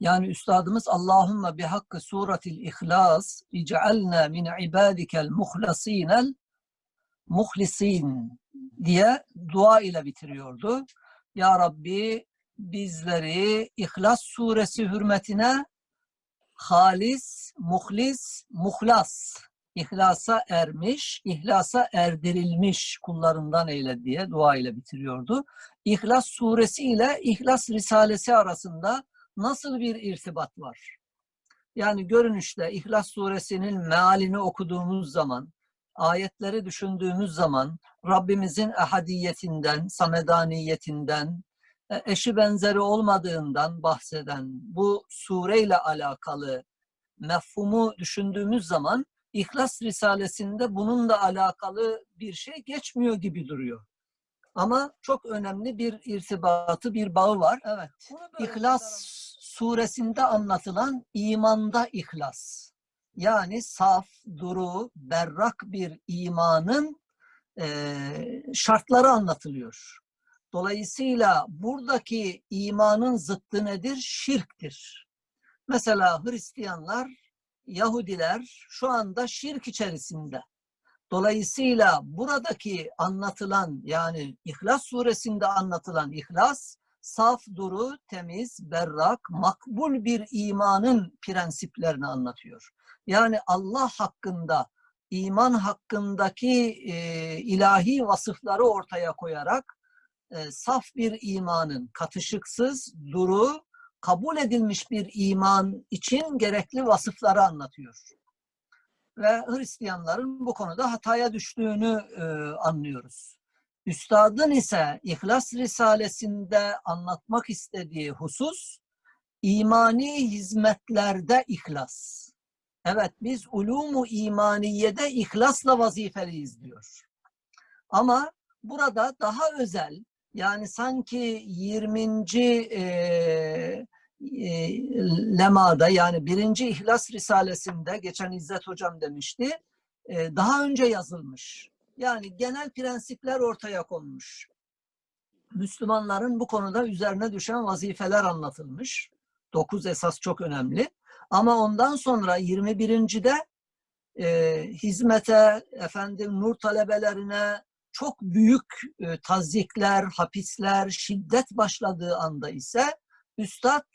Yani üstadımız Allahümme bi hakkı suratil ihlas ic'alna min ibadikel muhlasinel muhlisin diye dua ile bitiriyordu. Ya Rabbi bizleri İhlas suresi hürmetine halis, muhlis, muhlas, ihlasa ermiş, ihlasa erdirilmiş kullarından eyle diye dua ile bitiriyordu. İhlas suresi ile İhlas risalesi arasında nasıl bir irtibat var? Yani görünüşte İhlas suresinin mealini okuduğumuz zaman, ayetleri düşündüğümüz zaman Rabbimizin ehadiyetinden, samedaniyetinden, e, eşi benzeri olmadığından bahseden bu sureyle alakalı mefhumu düşündüğümüz zaman İhlas Risalesi'nde bununla alakalı bir şey geçmiyor gibi duruyor. Ama çok önemli bir irtibatı, bir bağı var. Evet. İhlas suresinde anlatılan imanda ihlas. Yani saf, duru, berrak bir imanın e, şartları anlatılıyor. Dolayısıyla buradaki imanın zıttı nedir? Şirktir. Mesela Hristiyanlar, Yahudiler şu anda şirk içerisinde. Dolayısıyla buradaki anlatılan yani İhlas suresinde anlatılan ihlas saf, duru, temiz, berrak, makbul bir imanın prensiplerini anlatıyor. Yani Allah hakkında, iman hakkındaki e, ilahi vasıfları ortaya koyarak e, saf bir imanın katışıksız, duru, kabul edilmiş bir iman için gerekli vasıfları anlatıyor. Ve Hristiyanların bu konuda hataya düştüğünü e, anlıyoruz. Üstadın ise İhlas Risalesinde anlatmak istediği husus imani hizmetlerde ihlas. Evet biz ulumu imaniyede ihlasla vazifeliyiz diyor. Ama burada daha özel yani sanki 20. E, lemada yani birinci İhlas Risalesinde geçen İzzet Hocam demişti e, daha önce yazılmış. Yani genel prensipler ortaya konmuş. Müslümanların bu konuda üzerine düşen vazifeler anlatılmış. Dokuz esas çok önemli. Ama ondan sonra 21. de e, hizmete, efendim nur talebelerine çok büyük e, tazyikler, hapisler, şiddet başladığı anda ise Üstad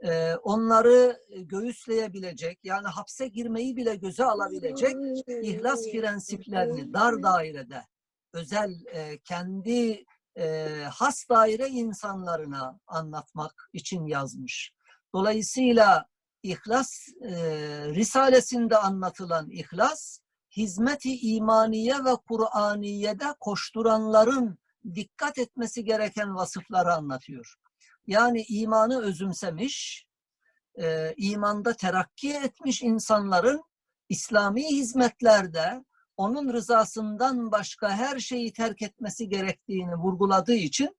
e, onları göğüsleyebilecek, yani hapse girmeyi bile göze alabilecek ihlas prensiplerini dar dairede, özel e, kendi e, has daire insanlarına anlatmak için yazmış. Dolayısıyla İhlas e, Risalesinde anlatılan ihlas, hizmeti imaniye ve Kur'aniye'de koşturanların dikkat etmesi gereken vasıfları anlatıyor. Yani imanı özümsemiş, e, imanda terakki etmiş insanların İslami hizmetlerde onun rızasından başka her şeyi terk etmesi gerektiğini vurguladığı için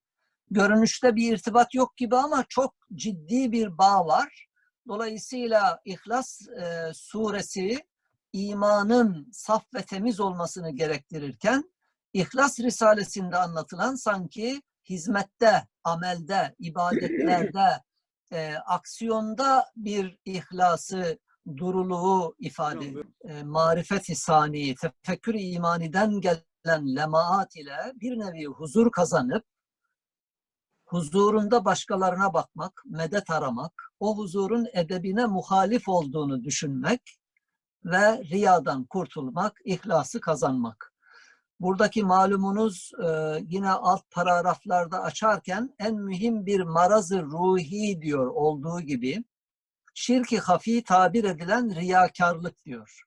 görünüşte bir irtibat yok gibi ama çok ciddi bir bağ var. Dolayısıyla İhlas e, suresi imanın saf ve temiz olmasını gerektirirken İhlas Risalesinde anlatılan sanki hizmette, amelde, ibadetlerde, e, aksiyonda bir ihlası, duruluğu ifade ediyor. E, marifet-i sani, tefekkür-i imaniden gelen lemaat ile bir nevi huzur kazanıp huzurunda başkalarına bakmak, medet aramak, o huzurun edebine muhalif olduğunu düşünmek ve riyadan kurtulmak, ihlası kazanmak. Buradaki malumunuz e, yine alt paragraflarda açarken en mühim bir marazı ruhi diyor olduğu gibi şirki hafi tabir edilen riyakarlık diyor.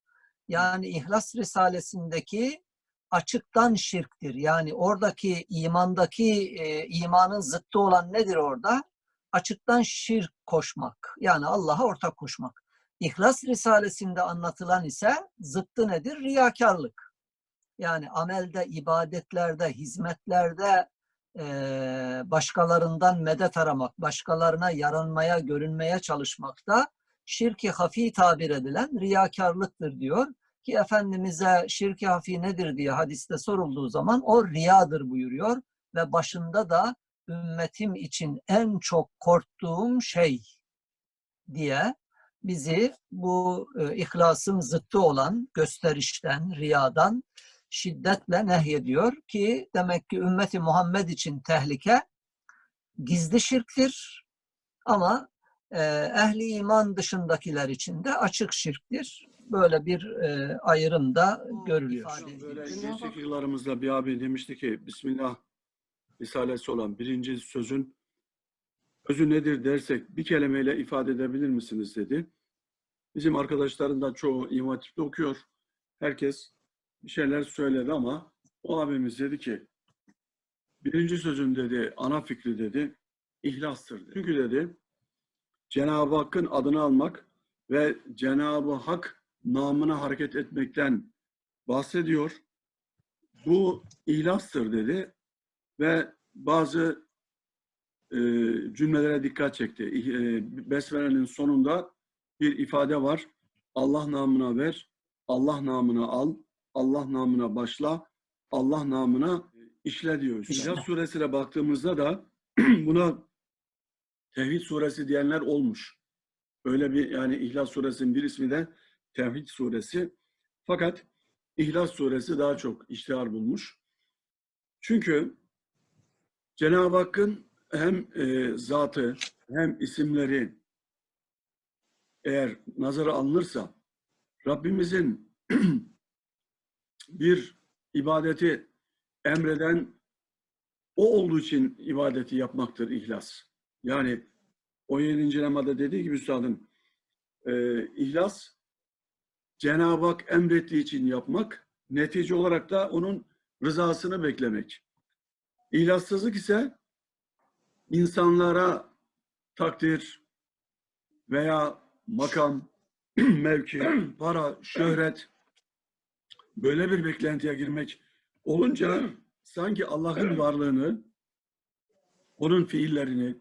Yani İhlas Risalesindeki açıktan şirktir. Yani oradaki imandaki e, imanın zıttı olan nedir orada? Açıktan şirk koşmak. Yani Allah'a ortak koşmak. İhlas Risalesinde anlatılan ise zıttı nedir? Riyakarlık. Yani amelde, ibadetlerde, hizmetlerde e, başkalarından medet aramak, başkalarına yaranmaya, görünmeye çalışmakta şirki hafi tabir edilen riyakarlıktır diyor. Ki Efendimiz'e şirki hafi nedir diye hadiste sorulduğu zaman o riyadır buyuruyor ve başında da ümmetim için en çok korktuğum şey diye bizi bu e, ihlasın zıttı olan gösterişten, riyadan şiddetle nehyediyor ki demek ki ümmeti Muhammed için tehlike gizli şirktir ama e, ehli iman dışındakiler için de açık şirktir. Böyle bir e, ayrım da görülüyor. Böyle yıllarımızda bir abi demişti ki Bismillah Risalesi olan birinci sözün özü nedir dersek bir kelimeyle ifade edebilir misiniz dedi. Bizim arkadaşların da çoğu İmam Hatip'te okuyor. Herkes bir şeyler söyledi ama o abimiz dedi ki birinci sözün dedi ana fikri dedi ihlastır dedi. Çünkü dedi Cenab-ı Hakk'ın adını almak ve Cenab-ı Hak namına hareket etmekten bahsediyor. Bu ihlastır dedi ve bazı e, cümlelere dikkat çekti. E, Besmele'nin sonunda bir ifade var. Allah namına ver, Allah namına al, Allah namına başla, Allah namına işle diyor. İhlas suresine baktığımızda da buna Tevhid suresi diyenler olmuş. Öyle bir yani İhlas suresinin bir ismi de Tevhid suresi. Fakat İhlas suresi daha çok iştihar bulmuş. Çünkü Cenab-ı Hakk'ın hem e, zatı hem isimleri eğer nazara alınırsa Rabbimizin bir ibadeti emreden o olduğu için ibadeti yapmaktır ihlas. Yani o yedinci lemada dediği gibi üstadın e, ihlas Cenab-ı Hak emrettiği için yapmak, netice olarak da onun rızasını beklemek. İhlassızlık ise insanlara takdir veya makam, mevki, para, şöhret böyle bir beklentiye girmek olunca sanki Allah'ın varlığını, onun fiillerini,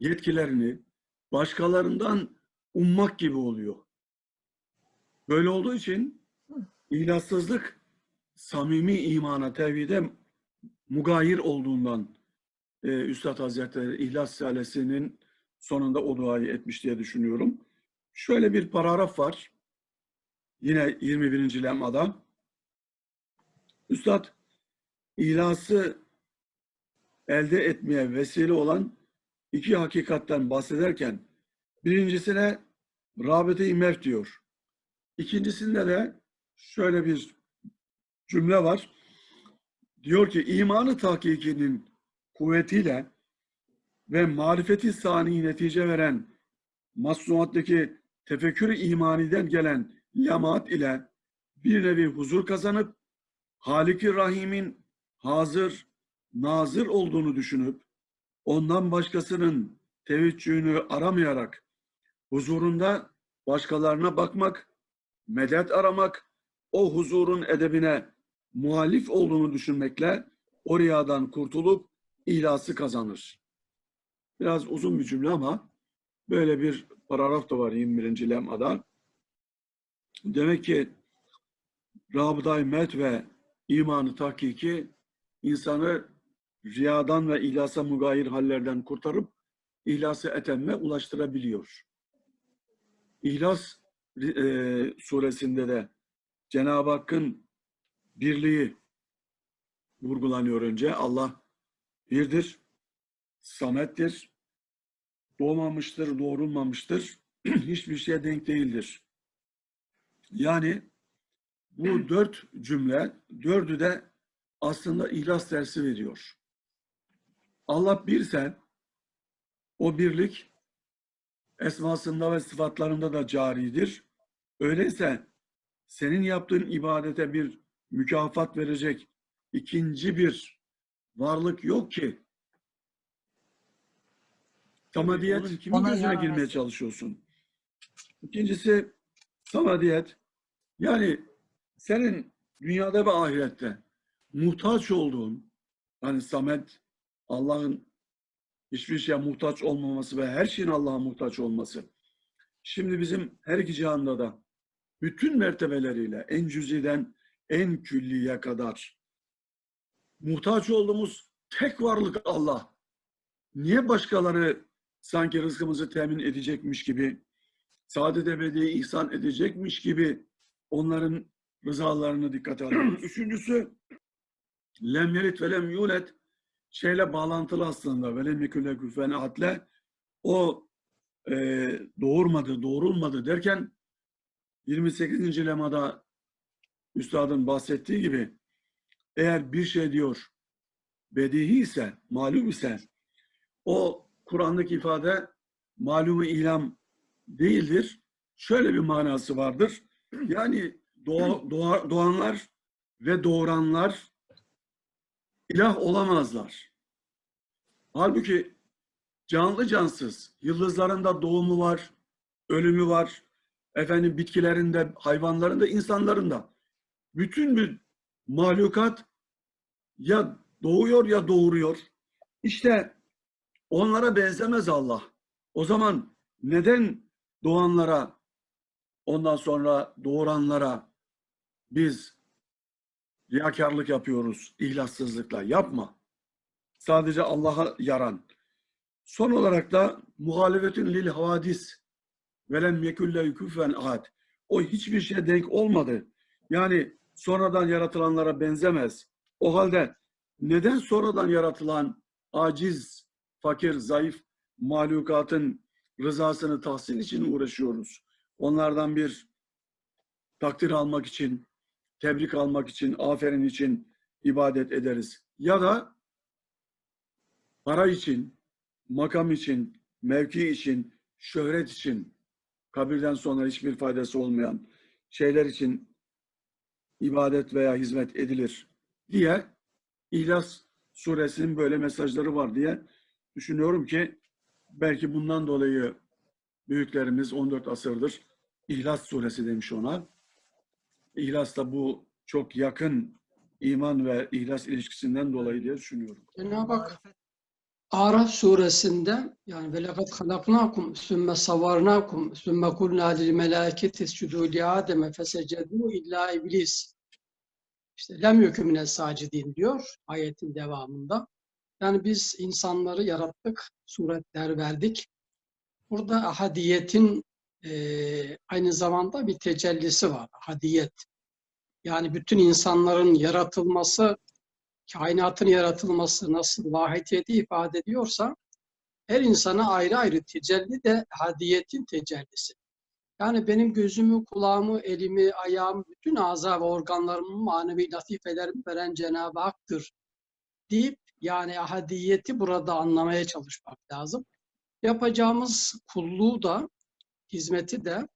yetkilerini başkalarından ummak gibi oluyor. Böyle olduğu için ilaçsızlık samimi imana, tevhide mugayir olduğundan e, Üstad Hazretleri İhlas Risalesi'nin sonunda o duayı etmiş diye düşünüyorum. Şöyle bir paragraf var. Yine 21. lemada. Üstad ilası elde etmeye vesile olan iki hakikatten bahsederken birincisine rabıte-i diyor. İkincisinde de şöyle bir cümle var. Diyor ki imanı tahkikinin kuvvetiyle ve marifeti sani netice veren masnuattaki tefekkür imaniden gelen lemaat ile bir nevi huzur kazanıp Halik-i Rahim'in hazır, nazır olduğunu düşünüp ondan başkasının teveccühünü aramayarak huzurunda başkalarına bakmak, medet aramak, o huzurun edebine muhalif olduğunu düşünmekle o riyadan kurtulup ihlası kazanır. Biraz uzun bir cümle ama böyle bir paragraf da var 21. lemada. Demek ki rabıday met ve imanı tahkiki insanı riyadan ve ihlasa mugayir hallerden kurtarıp ihlası etemme ulaştırabiliyor. İhlas e, suresinde de Cenab-ı Hakk'ın birliği vurgulanıyor önce. Allah birdir, samettir, doğmamıştır, doğrulmamıştır, hiçbir şeye denk değildir. Yani bu dört cümle, dördü de aslında ihlas dersi veriyor. Allah birse o birlik esmasında ve sıfatlarında da caridir. Öyleyse senin yaptığın ibadete bir mükafat verecek ikinci bir varlık yok ki. Samadiyet kimin gözüne girmeye çalışıyorsun? İkincisi samadiyet. Yani senin dünyada ve ahirette muhtaç olduğun, hani samet Allah'ın hiçbir şeye muhtaç olmaması ve her şeyin Allah'a muhtaç olması. Şimdi bizim her iki cihanda da bütün mertebeleriyle en cüziden en külliye kadar muhtaç olduğumuz tek varlık Allah. Niye başkaları sanki rızkımızı temin edecekmiş gibi, saadet ebedi ihsan edecekmiş gibi onların rızalarını dikkate alıyoruz. Üçüncüsü, lem yelit ve lem yulet şeyle bağlantılı aslında. Ve lem yekun lehu kufuven ahadle o e, doğurmadı, doğrulmadı derken 28. lemada üstadın bahsettiği gibi eğer bir şey diyor bedihi ise, malum ise o Kur'an'daki ifade malumu ilam değildir. Şöyle bir manası vardır. Yani doğa, doğa- doğanlar ve doğuranlar ilah olamazlar. Halbuki canlı cansız, yıldızlarında doğumu var, ölümü var, efendim bitkilerinde, hayvanlarında, insanlarında. Bütün bir mahlukat ya doğuyor ya doğuruyor. İşte onlara benzemez Allah. O zaman neden doğanlara, ondan sonra doğuranlara biz riyakarlık yapıyoruz, ihlassızlıkla? Yapma. Sadece Allah'a yaran. Son olarak da muhalefetün lil havadis velem yekulle küfen ahad. O hiçbir şeye denk olmadı. Yani sonradan yaratılanlara benzemez. O halde neden sonradan yaratılan aciz, fakir, zayıf mahlukatın rızasını tahsin için uğraşıyoruz? Onlardan bir takdir almak için, tebrik almak için, aferin için ibadet ederiz. Ya da para için, makam için, mevki için, şöhret için, kabirden sonra hiçbir faydası olmayan şeyler için ibadet veya hizmet edilir diye İhlas suresinin böyle mesajları var diye düşünüyorum ki belki bundan dolayı büyüklerimiz 14 asırdır İhlas suresi demiş ona. İhlas da bu çok yakın iman ve ihlas ilişkisinden dolayı diye düşünüyorum. Cenab-ı Hak Araf suresinde yani ve lekad halaknakum sümme savarnakum sümme kulna lil melâketi iscudu li Adem'e fesecedû illa iblis. İşte lem yekü mine sacidin diyor ayetin devamında. Yani biz insanları yarattık, suretler verdik. Burada ahadiyetin eee, aynı zamanda bir tecellisi var. Ahadiyet. Yani bütün insanların yaratılması kainatın yaratılması nasıl vahidiyeti ifade ediyorsa her insana ayrı ayrı tecelli de hadiyetin tecellisi. Yani benim gözümü, kulağımı, elimi, ayağımı, bütün azab ve organlarımı, manevi latifelerimi veren Cenab-ı Hak'tır deyip yani ahadiyeti burada anlamaya çalışmak lazım. Yapacağımız kulluğu da, hizmeti de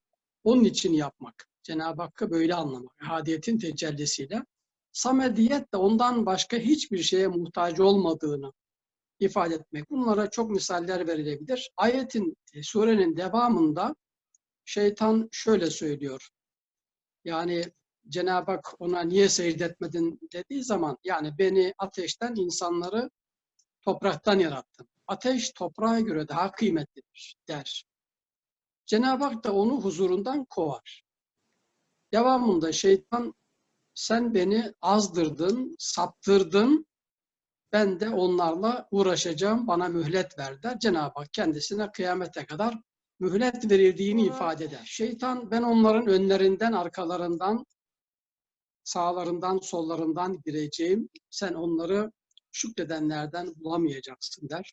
onun için yapmak. Cenab-ı Hakk'ı böyle anlamak. Ahadiyetin tecellisiyle. Samediyet de ondan başka hiçbir şeye muhtaç olmadığını ifade etmek. Bunlara çok misaller verilebilir. Ayetin, e, surenin devamında şeytan şöyle söylüyor. Yani Cenab-ı Hak ona niye seyredetmedin dediği zaman yani beni ateşten insanları topraktan yarattın. Ateş toprağa göre daha kıymetlidir der. Cenab-ı Hak da onu huzurundan kovar. Devamında şeytan sen beni azdırdın, saptırdın. Ben de onlarla uğraşacağım. Bana mühlet ver der. Cenab-ı Hak kendisine kıyamete kadar mühlet verildiğini ifade eder. Şeytan ben onların önlerinden, arkalarından, sağlarından, sollarından gireceğim. Sen onları şükredenlerden bulamayacaksın der.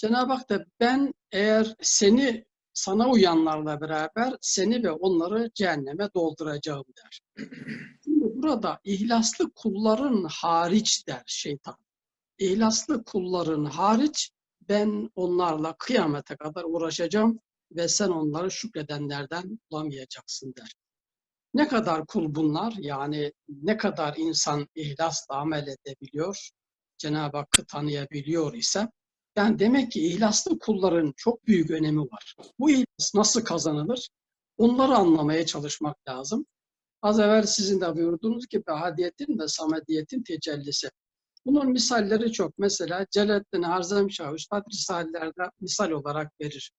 Cenab-ı Hak da ben eğer seni sana uyanlarla beraber seni ve onları cehenneme dolduracağım der. Şimdi burada ihlaslı kulların hariç der şeytan. İhlaslı kulların hariç ben onlarla kıyamete kadar uğraşacağım ve sen onları şükredenlerden bulamayacaksın der. Ne kadar kul bunlar yani ne kadar insan ihlasla amel edebiliyor, Cenab-ı Hakk'ı tanıyabiliyor ise yani demek ki ihlaslı kulların çok büyük önemi var. Bu ihlas nasıl kazanılır? Onları anlamaya çalışmak lazım. Az evvel sizin de buyurduğunuz gibi hadiyetin ve samediyetin tecellisi. Bunun misalleri çok. Mesela Celalettin Harzemşah Üstad Risale'lerde misal olarak verir.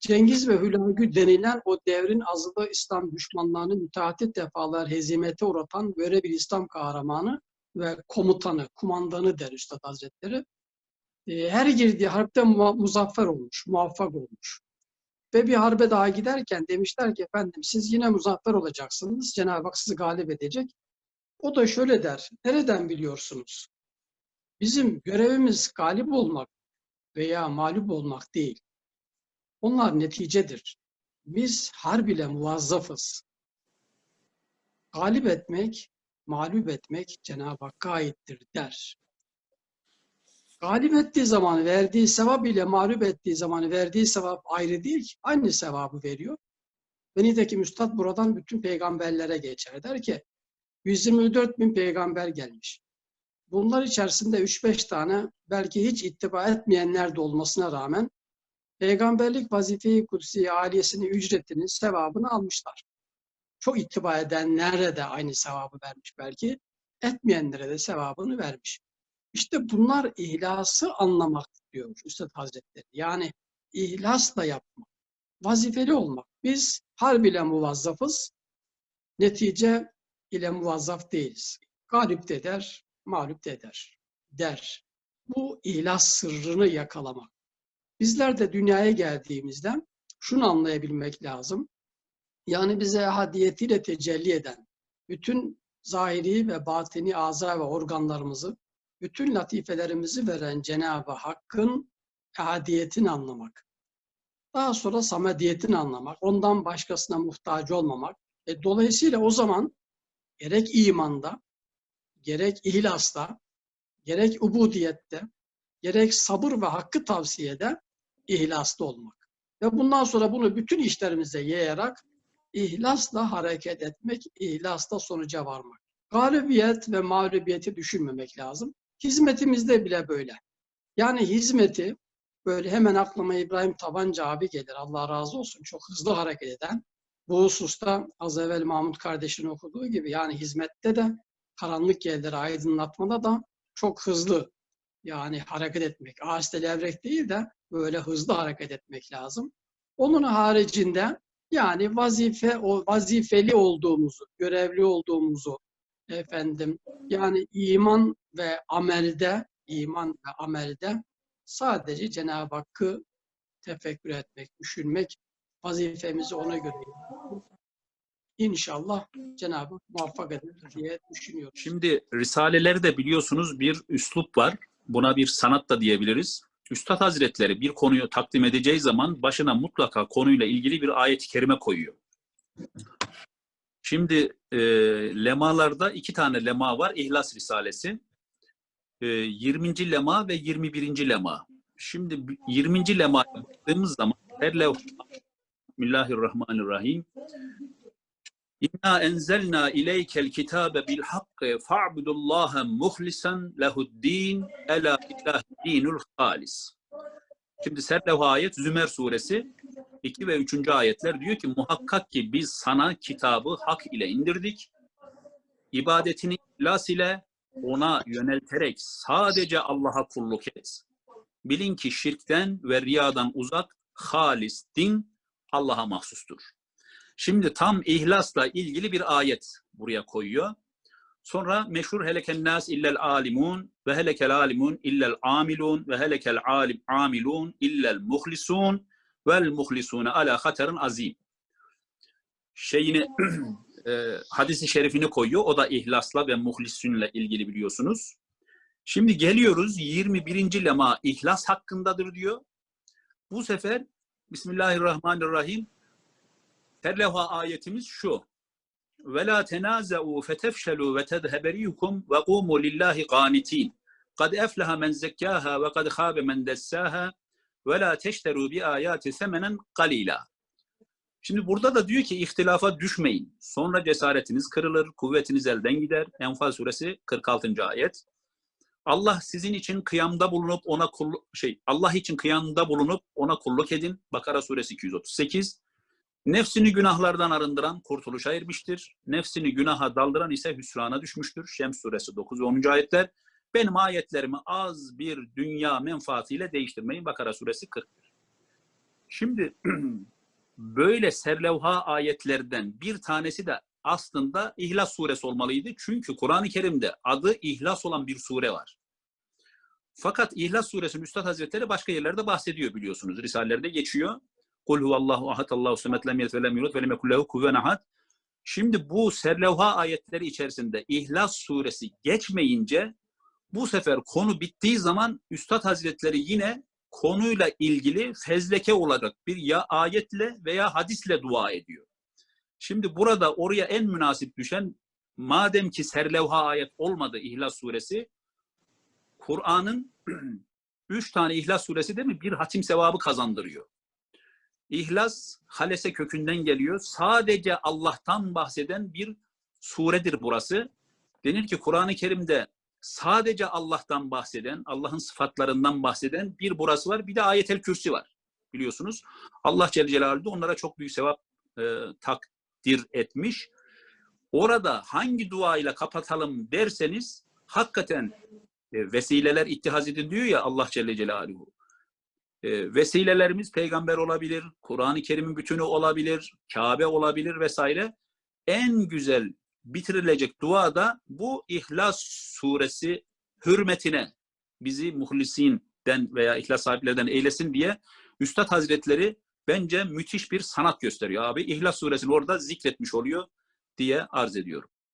Cengiz ve Hülagü denilen o devrin azılı İslam düşmanlarını müteahhit defalar hezimete uğratan böyle bir İslam kahramanı ve komutanı, kumandanı der Üstad Hazretleri. E, her girdiği harpte mu- muzaffer olmuş, muvaffak olmuş. Ve bir harbe daha giderken demişler ki efendim siz yine muzaffer olacaksınız. Cenab-ı Hak sizi galip edecek. O da şöyle der. Nereden biliyorsunuz? Bizim görevimiz galip olmak veya mağlup olmak değil. Onlar neticedir. Biz harb ile muvazzafız. Galip etmek, mağlup etmek Cenab-ı Hakk'a aittir der. Galip ettiği zaman verdiği sevap ile mağlup ettiği zaman verdiği sevap ayrı değil ki. Aynı sevabı veriyor. Ve nitekim Üstad buradan bütün peygamberlere geçer. Der ki 124 bin peygamber gelmiş. Bunlar içerisinde 3-5 tane belki hiç ittiba etmeyenler de olmasına rağmen peygamberlik vazifeyi kutsi aliyesini ücretinin sevabını almışlar. Çok ittiba edenlere de aynı sevabı vermiş belki. Etmeyenlere de sevabını vermiş. İşte bunlar ihlası anlamak diyor Üstad Hazretleri. Yani ihlasla yapmak, vazifeli olmak. Biz harb ile muvazzafız, netice ile muvazzaf değiliz. Galip de eder, mağlup de eder der. Bu ihlas sırrını yakalamak. Bizler de dünyaya geldiğimizde şunu anlayabilmek lazım. Yani bize hadiyetiyle tecelli eden bütün zahiri ve batini azar ve organlarımızı, bütün latifelerimizi veren Cenab-ı Hakk'ın ehadiyetini anlamak. Daha sonra samediyetini anlamak, ondan başkasına muhtaç olmamak. E, dolayısıyla o zaman gerek imanda, gerek ihlasta, gerek ubudiyette, gerek sabır ve hakkı tavsiyede ihlaslı olmak. Ve bundan sonra bunu bütün işlerimize yayarak ihlasla hareket etmek, ihlasla sonuca varmak. Galibiyet ve mağlubiyeti düşünmemek lazım. Hizmetimizde bile böyle. Yani hizmeti böyle hemen aklıma İbrahim Tabanca abi gelir. Allah razı olsun. Çok hızlı hareket eden. Bu hususta az evvel Mahmut kardeşin okuduğu gibi yani hizmette de karanlık yerleri aydınlatmada da çok hızlı yani hareket etmek. Ağaçta levrek değil de böyle hızlı hareket etmek lazım. Onun haricinde yani vazife o vazifeli olduğumuzu, görevli olduğumuzu efendim yani iman ve amelde, iman ve amelde sadece Cenab-ı Hakk'ı tefekkür etmek, düşünmek, vazifemizi ona göre. İnşallah Cenab-ı muvaffak eder diye düşünüyorum. Şimdi risaleleri de biliyorsunuz bir üslup var. Buna bir sanat da diyebiliriz. Üstad Hazretleri bir konuyu takdim edeceği zaman başına mutlaka konuyla ilgili bir ayet-i kerime koyuyor. Şimdi e, lemalarda iki tane lema var. İhlas Risalesi. E, 20. lema ve 21. lema. Şimdi 20. lema baktığımız zaman her levh Bismillahirrahmanirrahim. İnna enzelna ileykel kitabe bil hakkı fa'budullaha muhlisen lehuddin ela ilahdinul halis. Şimdi serlevha ayet Zümer suresi 2 ve 3. ayetler diyor ki muhakkak ki biz sana kitabı hak ile indirdik. İbadetini ihlas ile ona yönelterek sadece Allah'a kulluk et. Bilin ki şirkten ve riyadan uzak halis din Allah'a mahsustur. Şimdi tam ihlasla ilgili bir ayet buraya koyuyor. Sonra meşhur heleken nas illel alimun ve helekel alimun illel amilun ve helekel alim amilun illel muhlisun vel muhlisune ala haterin azim. Şeyini e, hadisi şerifini koyuyor. O da ihlasla ve muhlisünle ilgili biliyorsunuz. Şimdi geliyoruz 21. lema ihlas hakkındadır diyor. Bu sefer Bismillahirrahmanirrahim Terlevha ayetimiz şu. Ve la tenaza'u fetefşelu ve tedheberikum ve qumu lillahi qanitin. Kad efleha men zekkaha ve kad khabe men dessaha ve la teşteru bi ayati semenen qalila. Şimdi burada da diyor ki ihtilafa düşmeyin. Sonra cesaretiniz kırılır, kuvvetiniz elden gider. Enfal suresi 46. ayet. Allah sizin için kıyamda bulunup ona kulluk şey Allah için kıyamda bulunup ona kulluk edin. Bakara suresi 238. Nefsini günahlardan arındıran kurtuluşa ermiştir. Nefsini günaha daldıran ise hüsrana düşmüştür. Şems suresi 9 ve 10. ayetler. Benim ayetlerimi az bir dünya menfaatiyle değiştirmeyin. Bakara suresi 41. Şimdi böyle serlevha ayetlerden bir tanesi de aslında İhlas suresi olmalıydı. Çünkü Kur'an-ı Kerim'de adı İhlas olan bir sure var. Fakat İhlas suresinin Üstad Hazretleri başka yerlerde bahsediyor biliyorsunuz. Risalelerde geçiyor. Kul huvallahu ahad Allahu samet lem yelid ve lem yulad ve lem yekul ahad. Şimdi bu serlevha ayetleri içerisinde İhlas suresi geçmeyince bu sefer konu bittiği zaman Üstad Hazretleri yine konuyla ilgili fezleke olacak bir ya ayetle veya hadisle dua ediyor. Şimdi burada oraya en münasip düşen madem ki serlevha ayet olmadı İhlas suresi Kur'an'ın üç tane İhlas suresi değil mi? Bir hatim sevabı kazandırıyor. İhlas halese kökünden geliyor. Sadece Allah'tan bahseden bir suredir burası. Denir ki Kur'an-ı Kerim'de sadece Allah'tan bahseden, Allah'ın sıfatlarından bahseden bir burası var. Bir de ayetel kürsi var. Biliyorsunuz. Allah Celle Celaluhu onlara çok büyük sevap e, takdir etmiş. Orada hangi duayla kapatalım derseniz hakikaten e, vesileler ittihaz edin diyor ya Allah Celle Celaluhu. E, vesilelerimiz peygamber olabilir, Kur'an-ı Kerim'in bütünü olabilir, Kabe olabilir vesaire. En güzel bitirilecek dua da bu İhlas suresi hürmetine bizi muhlisinden veya ihlas sahiplerden eylesin diye Üstad Hazretleri bence müthiş bir sanat gösteriyor abi. İhlas suresini orada zikretmiş oluyor diye arz ediyorum.